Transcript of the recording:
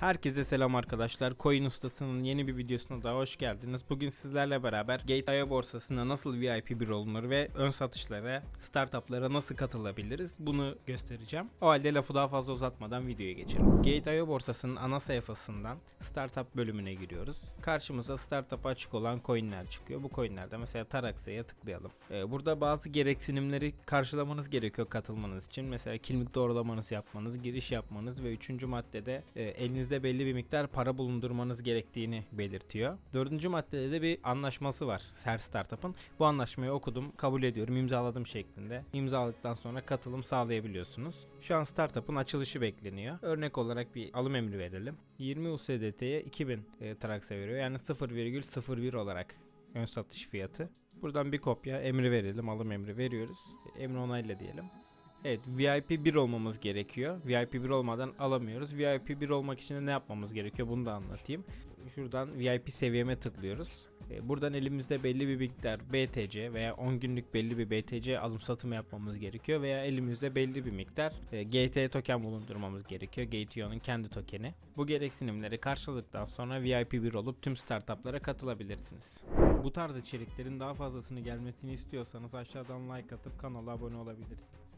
Herkese selam arkadaşlar. Coin Ustası'nın yeni bir videosuna daha hoş geldiniz. Bugün sizlerle beraber Gate.io borsasına nasıl VIP bir olunur ve ön satışlara, startuplara nasıl katılabiliriz bunu göstereceğim. O halde lafı daha fazla uzatmadan videoya geçelim. Gate.io borsasının ana sayfasından startup bölümüne giriyoruz. Karşımıza startup açık olan coinler çıkıyor. Bu coinlerde mesela Taraxa'ya tıklayalım. Ee, burada bazı gereksinimleri karşılamanız gerekiyor katılmanız için. Mesela kimlik doğrulamanız yapmanız, giriş yapmanız ve üçüncü maddede e, elinizde belli bir miktar para bulundurmanız gerektiğini belirtiyor. Dördüncü maddede de bir anlaşması var her startup'ın. Bu anlaşmayı okudum, kabul ediyorum, imzaladım şeklinde. İmzaladıktan sonra katılım sağlayabiliyorsunuz. Şu an startup'ın açılışı bekleniyor. Örnek olarak bir alım emri verelim. 20 USDT'ye 2000 e, Trax'a veriyor. Yani 0,01 olarak ön satış fiyatı. Buradan bir kopya emri verelim. Alım emri veriyoruz. Emri onayla diyelim. Evet VIP 1 olmamız gerekiyor. VIP 1 olmadan alamıyoruz. VIP 1 olmak için de ne yapmamız gerekiyor bunu da anlatayım. Şuradan VIP seviyeme tıklıyoruz. E, Buradan elimizde belli bir miktar BTC veya 10 günlük belli bir BTC alım satım yapmamız gerekiyor veya elimizde belli bir miktar e, GT token bulundurmamız gerekiyor. GTO'nun kendi tokeni. Bu gereksinimleri karşıladıktan sonra VIP 1 olup tüm startuplara katılabilirsiniz. Bu tarz içeriklerin daha fazlasını gelmesini istiyorsanız aşağıdan like atıp kanala abone olabilirsiniz.